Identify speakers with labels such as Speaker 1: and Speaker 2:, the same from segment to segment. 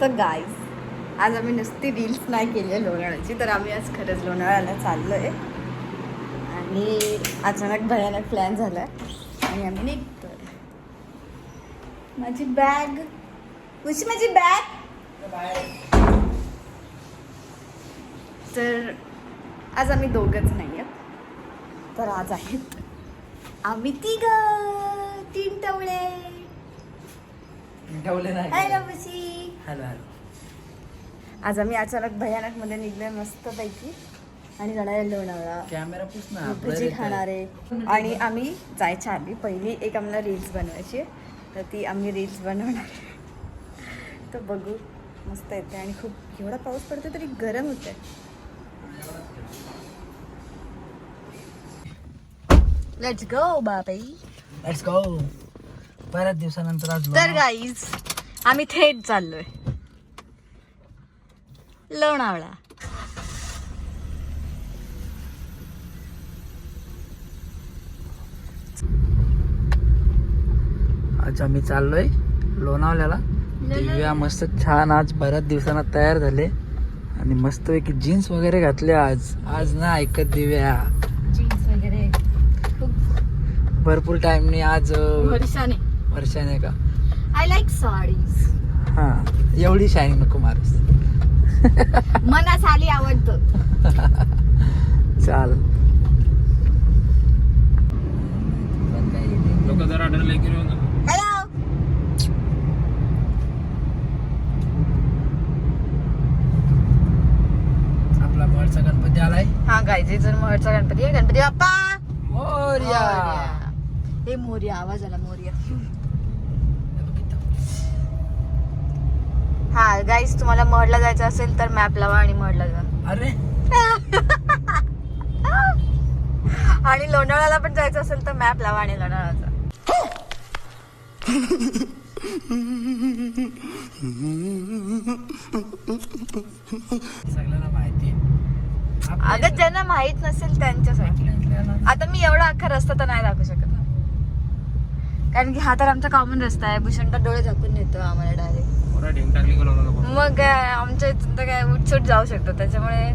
Speaker 1: तर गाईज आज आम्ही नुसती रील्स नाही केली आहे लोणावळ्याची तर आम्ही आज खरंच लोणावळ्याला चाललो आहे आणि अचानक भयानक प्लॅन झाला आहे आणि आम्ही निघतो माझी बॅग कशी माझी बॅग तर आज आम्ही दोघंच नाही आहेत तर आज आहेत आम्ही तिघ तीन टवळे
Speaker 2: ठेवले नाही.
Speaker 1: हॅलो बशी
Speaker 2: हॅलो हॅलो.
Speaker 1: आज आम्ही अचानक भयानकमध्ये निघलोय मस्त पैकी आणि जाणार आहे लोणावळा
Speaker 2: कॅमेरा
Speaker 1: भजी खाणार आहे. आणि आम्ही जायच्या आधी पहिली एक आम्हाला रील्स बनवायची आहे. तर ती आम्ही रील्स बनवणार आहे. तर बघू मस्त येते आणि खूप एवढा पाऊस पडतो तरी गरम होत लेट्स गो बाबाई.
Speaker 2: लेट्स गो बऱ्याच दिवसानंतर आज
Speaker 1: तर गाईज आम्ही थेट चाललोय. लोणावळा.
Speaker 2: आज आम्ही चाललोय लोणावल्याला दिव्या मस्त छान आज बऱ्याच दिवसांना तयार झाले. आणि मस्तपैकी जीन्स वगैरे घातले आज. आज ना ऐकत दिव्या
Speaker 1: जीन्स वगैरे.
Speaker 2: भरपूर टाइमनी आज अं,
Speaker 1: वर्षाने
Speaker 2: वर्षाने का?
Speaker 1: आय लाईक साडीज
Speaker 2: हा एवढी शायनिंग नको मारूस.
Speaker 1: मला साडी आवडतं.
Speaker 2: चाल.
Speaker 3: लोक जरा ऑर्डर लेके येऊ ना.
Speaker 1: हॅलो
Speaker 2: आपला मळचा गणपती आलाय.
Speaker 1: हा गाईज इथून महडचा गणपती आहे. गणपती बाप्पा!
Speaker 2: मोरया.
Speaker 1: हे मोर्या आवाज आला मोर्या. हा गाईज तुम्हाला महडला जायचं असेल तर मॅप लावा आणि महडला जा.
Speaker 2: अरे!
Speaker 1: आणि लोणावळ्याला पण जायचं असेल तर मॅप लावा आणि लोणावळा जा
Speaker 2: सगळ्यांना माहिती. आहे
Speaker 1: अगं ज्यांना माहीत नसेल त्यांच्यासाठी. आता मी एवढा अख्खा रस्ता तर नाही दाखवू शकत ना. कारण की हा तर आमचा कॉमन रस्ता आहे. भूषण तर डोळे झाकून नेतो आम्हाला डायरेक्ट मग काय, आमच्या इथून तर काय उठसूट जाऊ शकतो. त्याच्यामुळे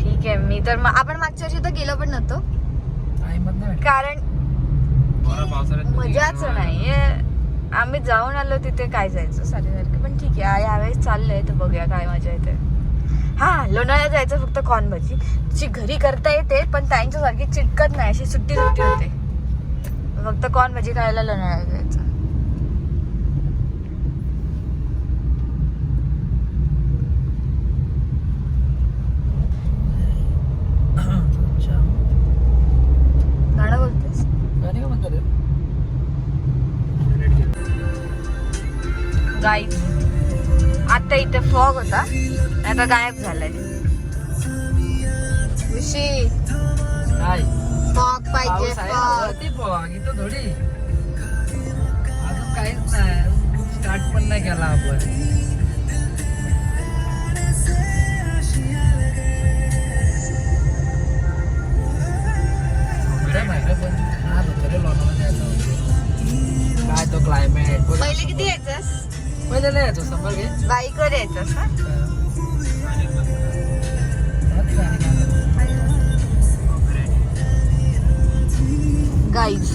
Speaker 1: ठीक आहे मी तर आपण मागच्या वर्षी तर गेलो पण नव्हतो. कारण मजाच नाही आम्ही जाऊन आलो तिथे काय जायचं? सारखं पण ठीक आहे यावेळेस चाललंय तर बघूया काय मजा येते. हा लोणावळ्यात जायचं फक्त कॉर्न भजी जी घरी करता येते पण त्यांच्यासारखी चिटकत नाही. अशी सुट्टी सुट्टी होते. फक्त कॉर्न भजी खायला लोणावळ्यात जायचं
Speaker 2: अच्छा
Speaker 1: गाणं बोलतेस
Speaker 2: गाणी का म्हणतात रे?
Speaker 1: गाईज आता इथे फॉग होता. आता गायब झालाय.
Speaker 2: काय
Speaker 1: फॉग पाहिजे फॉग
Speaker 2: फॉग इथं थोडी अजून काहीच नाही. स्टार्ट पण नाही केला आपण. काय तो क्लायमेट
Speaker 1: पहिले किती यायचंस?
Speaker 2: पहिले नाही यायचो शंभर घे
Speaker 1: बाईकवर यायचंस ना गाईज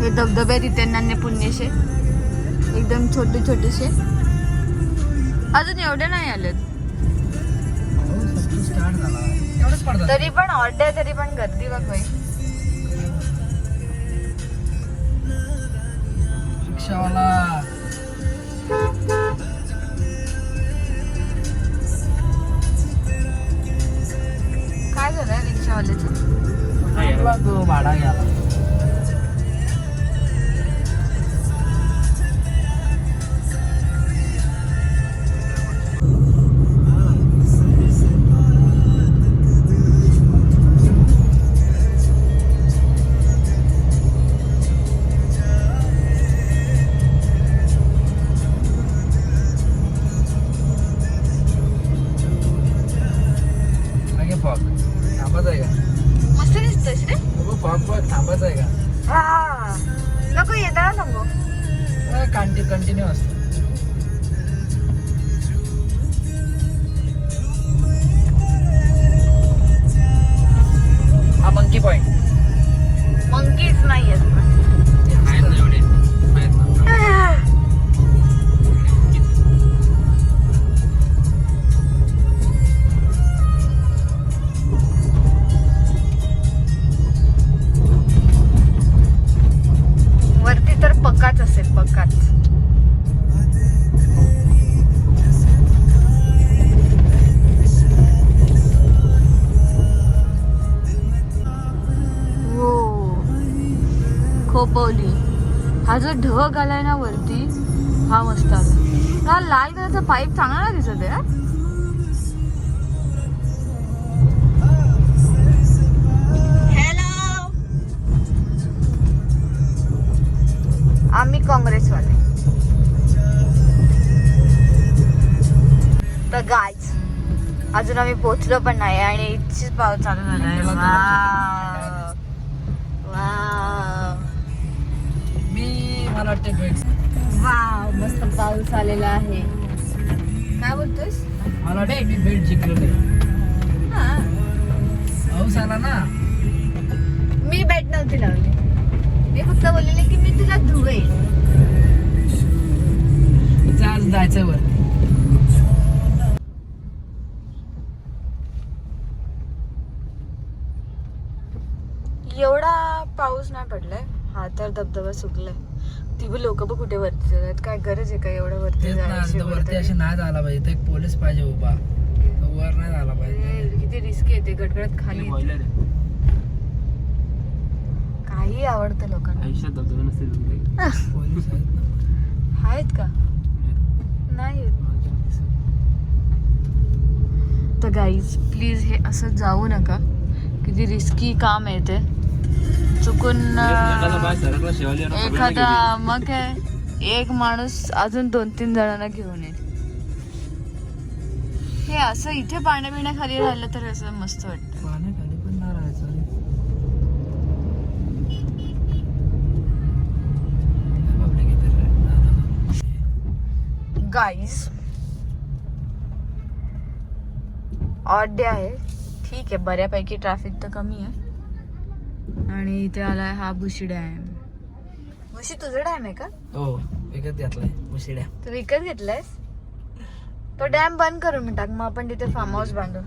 Speaker 1: हे धबधबे आहेत इथे नान्य पुण्यशे एकदम छोटे छोटेसे. अजून एवढे नाही आलेत.
Speaker 2: एवढंच पडतात
Speaker 1: तरी पण ऑर्डर तरी पण गर्दी बघ बाई.
Speaker 2: रिक्षावाला.
Speaker 1: रिक्षावाल्याचं
Speaker 2: आपला भाडा घ्याला
Speaker 1: हा जो ढग आलाय ना वरती हा मस्त आला हा लाल कलरचा पाईप चांगला नाही दिसत आहे. आम्ही काँग्रेसवाले. तर गायच अजून आम्ही पोचलो पण नाही आणि इथचीच पाऊस चालू झालाय.
Speaker 2: वाटतं भेट
Speaker 1: वाव मस्त पाऊस आलेला आहे. काय बोलतोस
Speaker 2: मला वाटतं मी भेट जिंकलेलो आहे पाऊस आला ना.
Speaker 1: मी बॅट नव्हती लावली. मी फक्त बोललेले की मी तुला
Speaker 2: तिचं आज जायचं वरती
Speaker 1: एवढा पाऊस नाही पडलाय. हा तर धबधबा सुकलाय ती बी लोक बघ कुठे वरती जातात. काय गरज आहे का एवढं वरती
Speaker 2: तेच ना
Speaker 1: जायची
Speaker 2: आता वरती? असे नाही झाला पाहिजे. इथे एक पोलीस पाहिजे उभा. तो वर नाही झाला पाहिजे.
Speaker 1: किती रिस्की येते गडगडत खाली
Speaker 3: बॉयलर आहे.
Speaker 1: काही आवडतं लोकांना.
Speaker 3: आयुष्यात धबधबा.
Speaker 2: पोलीस आहेत ना.
Speaker 1: आहेत का? नाही आहेत. तर गाईज प्लीज हे असं जाऊ नका. किती रिस्की काम आहे ते. चुकून
Speaker 3: एखादा सगळ्यांना
Speaker 1: एखादा मग काय एक माणूस अजून दोन तीन जणांना घेऊन येईल. हे असं इथे पाण्या पिण्याखाली राहिलं तर असं मस्त वाटतं.
Speaker 2: पाण्याखाली पण राहायचं.
Speaker 1: गाईज ऑड डे आहे. ठीक आहे बऱ्यापैकी ट्रॅफिक तर कमी आहे. आणि इथे आलाय हा बुशी डॅम. बुशी तुझं डॅम आहे का?
Speaker 2: हो विकत घेतलाय मुशिड्या
Speaker 1: तू विकत घेतलायस? तो डॅम बंद करून मी टाक मग आपण तिथे फार्म हाऊस बांधू.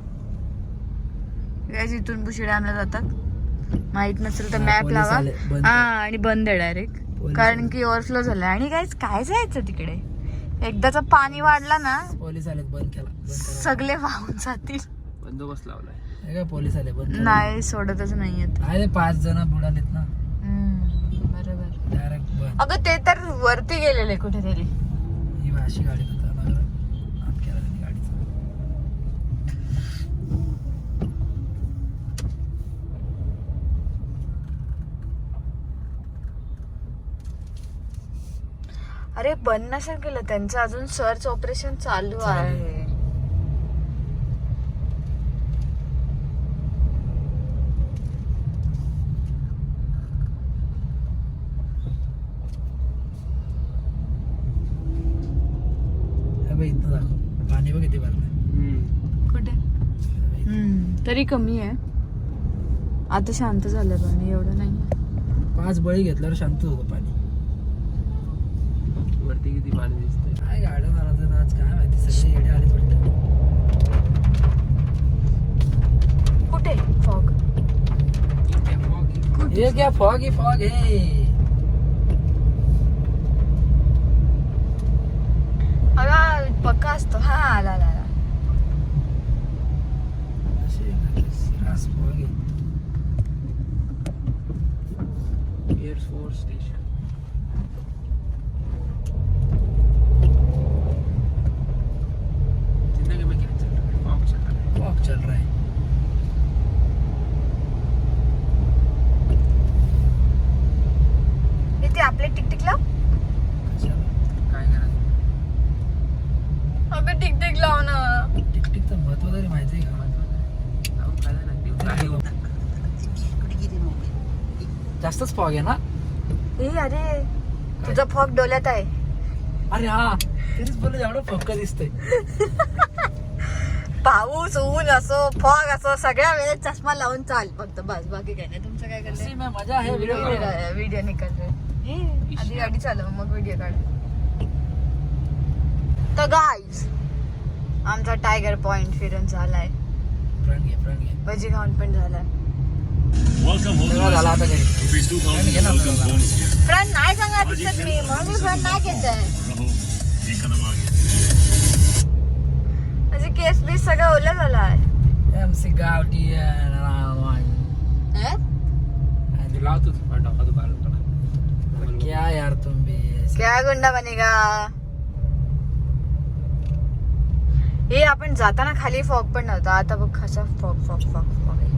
Speaker 1: इथून बुशी डॅमला जातात. माहीत नसेल तर मॅप लावा. हा. आणि बंद आहे डायरेक्ट कारण. की ओव्हरफ्लो झालाय. आणि गाईज काय जायचं तिकडे? एकदाच पाणी वाढला ना
Speaker 2: पोलीस आले बंद केला.
Speaker 1: सगळे वाहून जातील.
Speaker 3: बंदोबस्त लावलाय.
Speaker 2: काय पोलीस आले करा.
Speaker 1: नाही सोडतच नाही येत
Speaker 2: आहे ते पाच जण बुडालेत ना.
Speaker 1: बरोबर.
Speaker 2: डायरेक्ट
Speaker 1: अगं ते तर वरती गेलेले कुठेतरी.
Speaker 2: ही अशी गाडी होता आत केला त्यांनी गाडीचा.
Speaker 1: अरे बंद नसेल केलं. त्यांचं अजून सर्च ऑपरेशन चालू
Speaker 2: आहे.
Speaker 1: आहे
Speaker 2: हे बघ इथं दाखव. पाणी बघ किती
Speaker 1: कुठे? तरी कमी आहे. आता शांत झालं पाणी एवढं नाही.
Speaker 2: पाच बळी घेतल्यावर शांत होतं पाणी.
Speaker 3: वरती किती पाणी दिसतंय?
Speaker 2: काय गाड्या झाला तर आज काय माहिती? सगळे येडे आले वाटतं
Speaker 1: कुठे? फॉग.
Speaker 2: ये क्या फॉग ही फॉग है
Speaker 1: पक्का असतो हा? आला आला आला.
Speaker 2: असे रास फॉग तरी माहिती आहे का? जास्तच फॉग आहे ना?
Speaker 1: ए अरे तुझा फॉग डोल्यात आहे.
Speaker 2: अरे हा तेच बोलले एवढं फक्क दिसतंय?
Speaker 1: पाऊस ऊन असो फॉग असो सगळ्या वेळेत चष्मा लावून चाल. फक्त बस बाकी काय नाही. तुमचं काय
Speaker 2: इसी
Speaker 1: करते
Speaker 2: में मजा है वीडियो में.
Speaker 1: व्हिडिओ निकल रहे आधी गाडी चालव मग व्हिडिओ काढ. तर गाईज आमचा टायगर पॉइंट फिरून झालाय. भजी खाऊन पण झालाय.
Speaker 2: फ्रंट
Speaker 1: नाही सांगा दिसत मी. म्हणून फ्रंट नाही घेत आहे म्हणजे केस बीस सगळं ओलं झालं आहे
Speaker 2: MC गावठी
Speaker 3: लावतो
Speaker 2: क्या यार तुम भी
Speaker 1: क्या गुंडा बनेगा? हे आपण जाताना खाली फॉग पण नव्हता. आता बघ कसा फॉग फॉग फॉग फॉग आहे.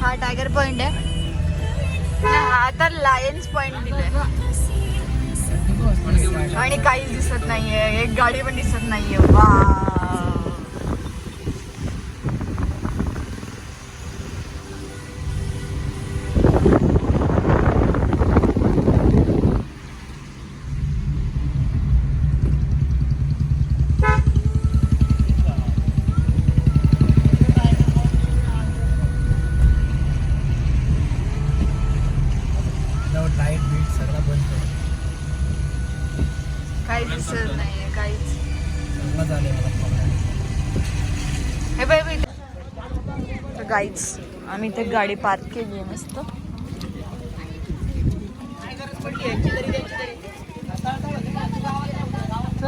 Speaker 1: हा टायगर पॉइंट आहे. हा तर लायन्स पॉइंट दिलाय. आणि काहीच दिसत नाहीये. एक गाडी पण दिसत नाहीये. वा गाईच आम्ही ते गाडी पार्क केली आहे मस्त.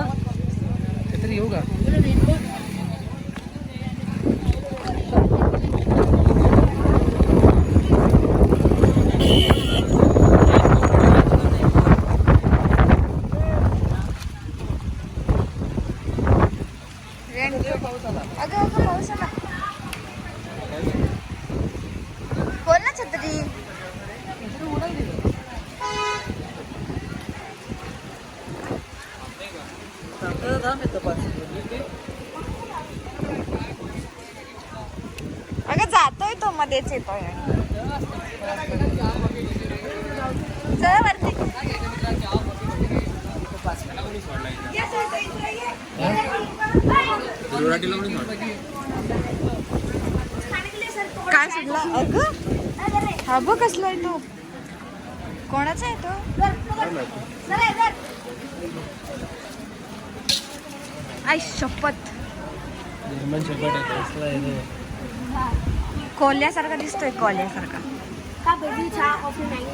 Speaker 2: काहीतरी येऊ का?
Speaker 1: अगं अगं पाऊस आला.
Speaker 2: पाच
Speaker 1: अगं जातोय तो मध्येच येतोय. चल वरती? काय सुटला? अगं हा बघ कसला आहे तो. कोणाचा आहे तो? आई शपथ. कोल्यासारखा दिसतोय कोल्यासारखा.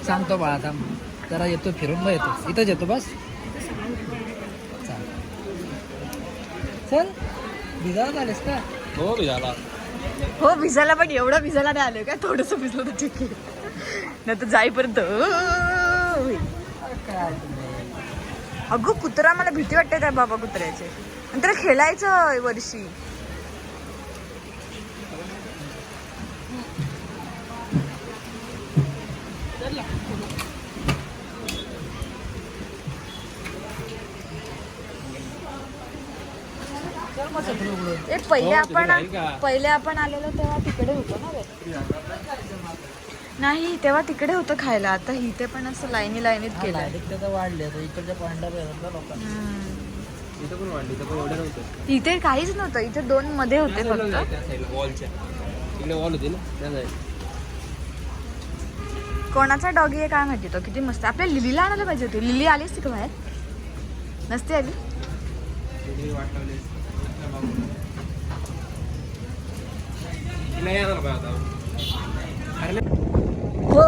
Speaker 2: सांगतो बाळा थांब. जरा येतो फिरून मग येतो. इथंच येतो बस. चाल. चल. भिजायला झालेस का?
Speaker 3: हो झाला
Speaker 1: हो भिजायला पण एवढं भिजायला नाही आलं काय? थोडस भिजलं तर ठीक आहे. नाही तर जाईपर्यंत अगं कुत्रा मला भीती वाटते त्या बाबा कुत्र्याचे? आणि त्याला खेळायचं वर्षी. पहिले
Speaker 3: हो,
Speaker 1: आपण? पहिले आपण आलेलो तेव्हा तिकडे होतो ना नाही तेव्हा तिकडे होतं खायला. आता इथे पण असं लाईनी लाईनीत
Speaker 2: हा,
Speaker 1: हम्म.
Speaker 3: इथं
Speaker 1: काहीच नव्हतं. इथे दोन मध्ये होते फक्त. कोणाचा डॉगी आहे काय माहिती? तो किती मस्त आपल्या लिलीला आणायला पाहिजे होती. लिली आलीच ती का बाहेर. नसते आली?
Speaker 3: येणार आता
Speaker 1: हो.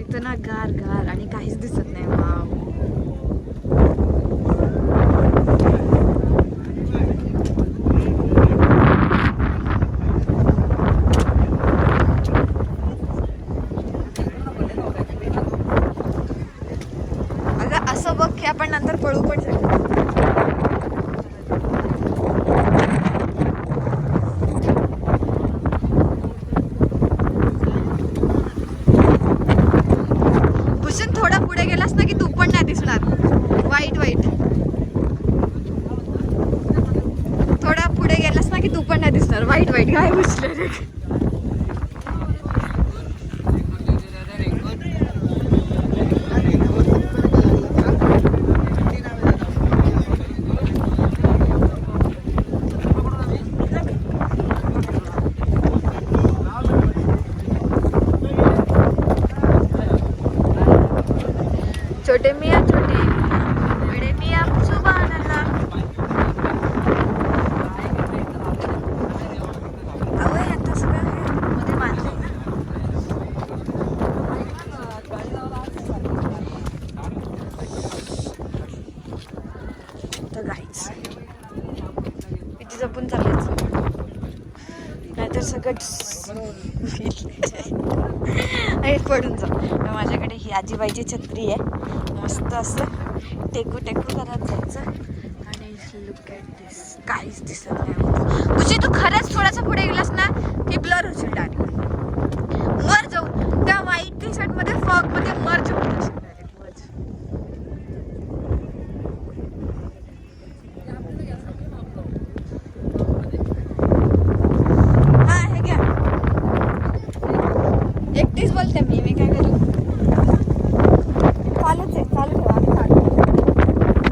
Speaker 1: इथं ना गार गार आणि काहीच दिसत नाही वाव अगं असं बघ की आपण नंतर पळू पण शकतो भूषण थोडा पुढे गेलास ना की तू पण नाही दिसणार वाईट वाईट छोटे मिया छोटे बडे मिया सुभान अल्लाह अहो, हे आता सगळं हे मध्ये बांधलंय ना. तर किती जपून चालायचं नाहीतर सगळं आणि पडून जा माझ्याकडे ही आजीबाईची छत्री आहे. मस्त असं टेकू टेकू करत जायचं. आणि लुक ॲट दिस काहीच दिसत नाही तुझी तू खरंच थोडासा पुढे गेलास ना की ब्लर होशील डायरेक्ट मर जाऊ त्या व्हाईट टी शर्टमध्ये फॉगमध्ये मर्ज होत असेल डायरेक्ट मर्ज हा हे घ्या एकटीच बोलते मी मी काय करू चालूच आहे चालू ठेवा आम्ही चालू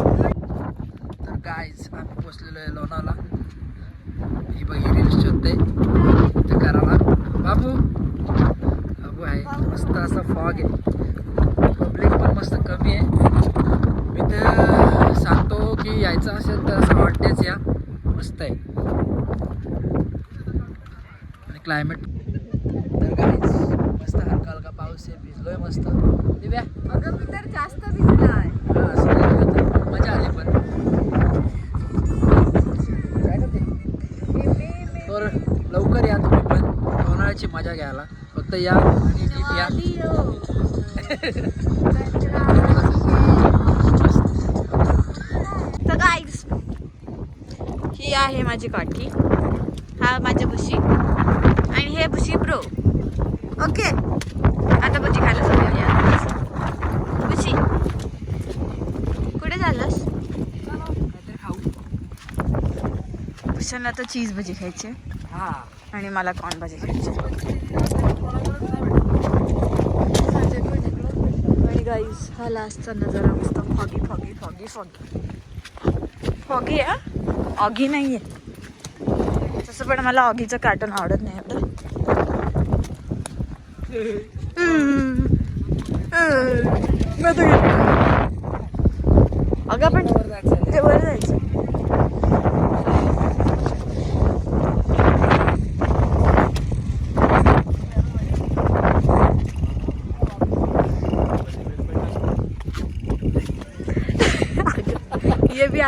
Speaker 2: तर गाईज आम्ही पोचलेलो आहे लोणावला ही बघ ही रील्स शोधते ते करायला बाबू बाबू आहे मस्त असा फॉग आहे पब्लिक पण मस्त कमी आहे मी तर सांगतो की यायचं असेल तर असं हॉटेल्स या मस्त आहे आणि क्लायमेट तर गाईज मस्त हलका हलका पाऊस आहे भिजलोय मस्त दिव्या
Speaker 1: अगं मी तर जास्त भिजलाय
Speaker 2: हा, असं नाही होत. मजा आली पण काय करते तर लवकर या तुम्ही पण लोणावळ्याची मजा घ्यायला फक्त या आणि या
Speaker 1: तर गाईज ही आहे माझी काठी. हा माझ्या बुशी आणि हे बुशी प्रो ओके आता बुशी खायला जाऊया. बुशी कुठे झालंस? भूषणला तर चीज भजी खायची
Speaker 2: हा.
Speaker 1: आणि मला कॉर्न भाजी खायची आणि गाईज हा लास्टचा नजारा मस्त foggy foggy foggy foggy foggy आहे ऑगी नाही आहे तसं पण मला ऑगीचं कार्टून आवडत नाही एवढं हम्म. हम्म. मी तर घेतलं. अगं पण ते वर जायचं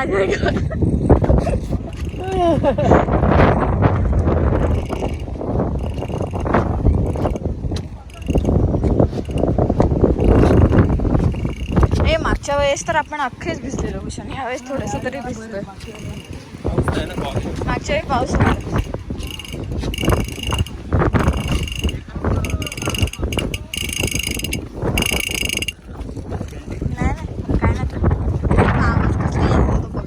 Speaker 1: ये भी मागच्या वेळेस तर आपण अख्खेच भिजलेलो भूषण. ह्या वेळेस थोडस तरी भिजतोय. मागच्या वेळी पाऊस होता नाही नाही काय नाही आवाज कसला येत होता बघ.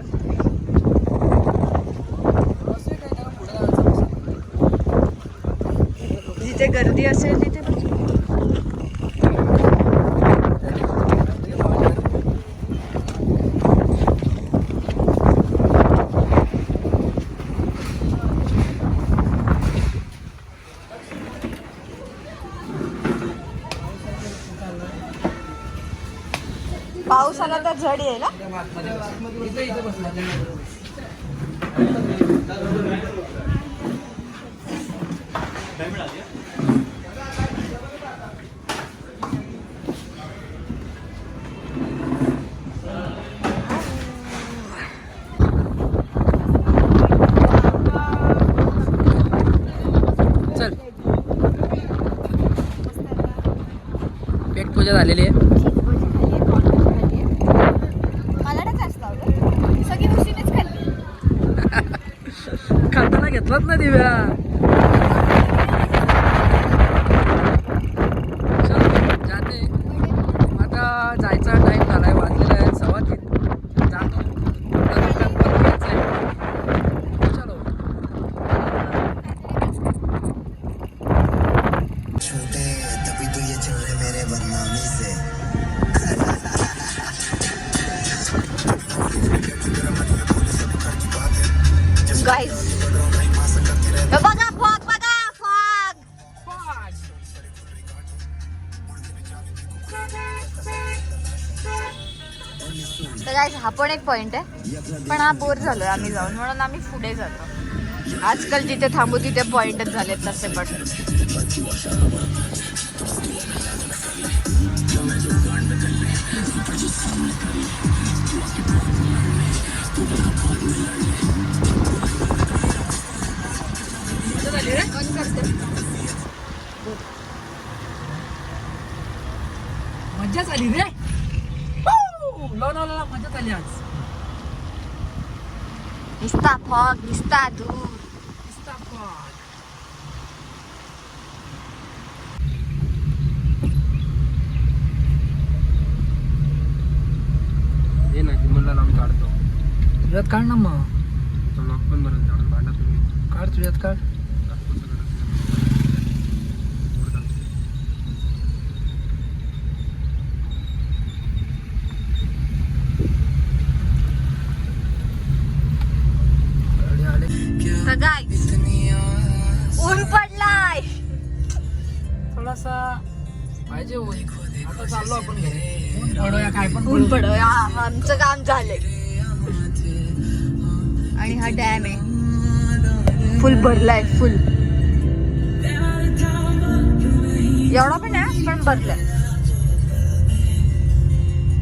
Speaker 1: जिथे गर्दी असेल तिथे पाऊस आला तर झड येईल एक पॉइंट आहे. पण हा बोर झालोय आम्ही जाऊन. म्हणून आम्ही पुढे जातो. आजकाल जिथे थांबू तिथे पॉइंटच झालेत तसे पण. कोण फॉग निस्ता दूर
Speaker 3: हे नाही मला लावून काढतो.
Speaker 2: तुझ्यात काढ ना मग. थोडासा पाहिजे ऊन आता चाललो आपण घरी. ऊन पडूया काय पण
Speaker 1: ऊन.
Speaker 2: पड
Speaker 1: आमचं काम झालंय. आणि हा डॅम आहे. फुल भरलाय फुल एवढा पण आहे पण भरलाय.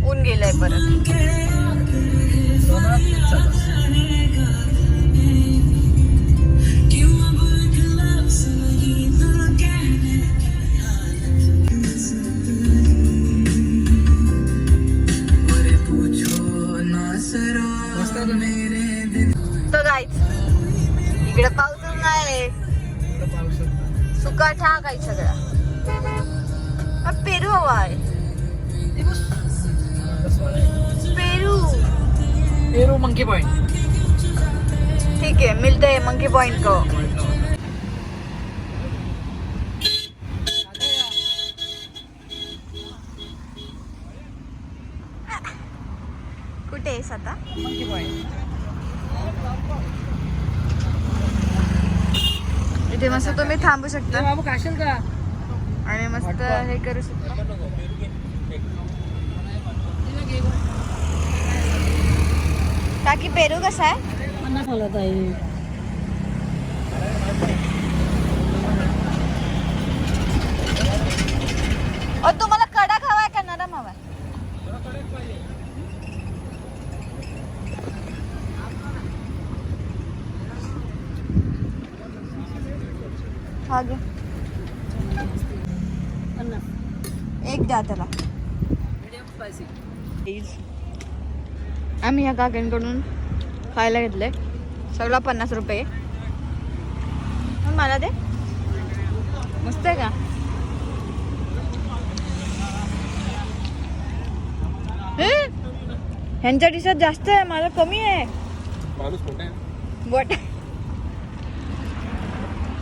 Speaker 1: ऊन गेलंय परत. इकडे पाऊसच नाही. सुका ठाक आहे सगळा पेरू हवा आहे
Speaker 2: आहे?
Speaker 1: पेरू
Speaker 2: पेरू मंकी पॉइंट
Speaker 1: ठीक है मिलते हैं मंकी पॉइंट को कुठे आहेस आता
Speaker 2: मंकी पॉइंट
Speaker 1: इथे मस्त तुम्ही थांबू शकता.
Speaker 2: बाबू खाशील का?
Speaker 1: आणि मस्त हे करू शकता. काकी पेरू कसा आहे? एक द्या त्याला. आम्ही या काकांकडून खायला घेतलंय. सगळा पन्नास रुपये. मला दे. मस्त आहे का? हे, ह्यांच्या डिशात जास्त आहे माझा कमी आहे.
Speaker 3: माणूस मोठा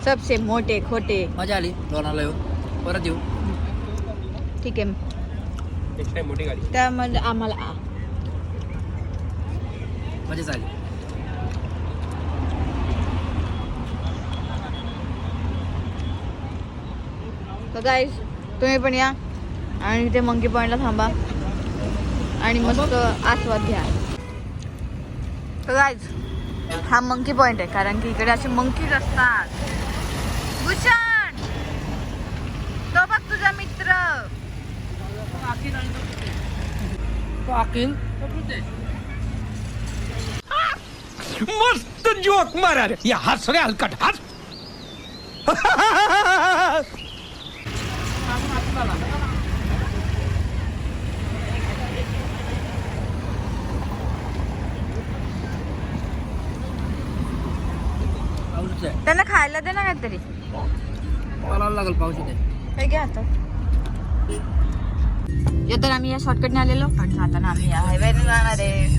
Speaker 1: सबसे मोठे खोटे.
Speaker 2: मजा आली. लोणावळा येऊन. परत येऊ.
Speaker 1: ठीक आहे.
Speaker 3: नेक्स्ट टाइम मोठी गाडी.
Speaker 1: त्यामध्ये आम्हाला आ.
Speaker 2: मजा झाली
Speaker 1: तर गाईज तुम्ही पण या. आणि इथे मंकी पॉईंटला थांबा. आणि मस्त आस्वाद घ्या. तर गाईज हा मंकी पॉईंट आहे कारण की इकडे असे मंकीज असतात तो बघ तुझा मित्र
Speaker 2: तो अखिल
Speaker 4: मस्त जोक मारा रे. या हस रे हलकट. हस.
Speaker 1: त्यांना खायला दे ना काहीतरी.
Speaker 2: मला लागेल पाऊस. इथे
Speaker 1: हे घ्या आता. येताना आम्ही या शॉर्टकटने आलेलो. पण जाताना आम्ही या हायवेने जाणार आहे.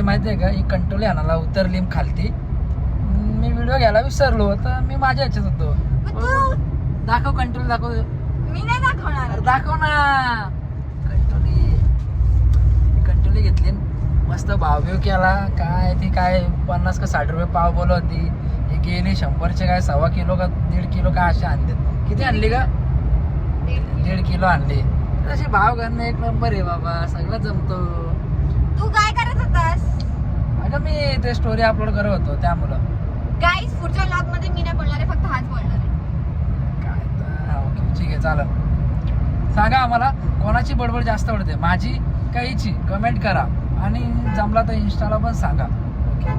Speaker 2: का रागवली माहिती आहे का? ही कंट्रोल आणाला उतरली खालती. मी व्हिडिओ घ्यायला विसरलो तर मी माझ्या ह्याच्यात होतो. दाखव कंट्रोल दाखव.
Speaker 1: मी नाही दाखवणार.
Speaker 2: दाखव ना. कंट्रोली कंट्रोली घेतली मस्त भाव बिव केला. काय ती काय पन्नास का साठ रुपये पाव बोलत होती. ही गेली शंभरचे काय सव्वा किलो का दीड किलो काय असे आणले. किती आणली का? दीड किलो. आणली. तशी भाव करणं एक नंबर आहे बाबा. सगळं जमतो.
Speaker 1: तू काय होतास
Speaker 2: अगं मी ते स्टोरी अपलोड करत होतो त्यामुळं.
Speaker 1: गाईस पुढच्या लॉगमध्ये मी नाही बोलणार आहे फक्त हाच बोलणार आहे.
Speaker 2: काय तर हा, ओके ठीक आहे चालेल. सांगा आम्हाला कोणाची बडबड जास्त आवडते? माझी का हिची? कमेंट करा. आणि जमला तर इंस्टाला पण सांगा. ओके.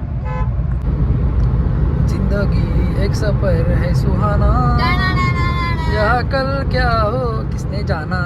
Speaker 2: जिंदगी एक सफर है सुहाना। यहाँ कल क्या हो किसने जाना?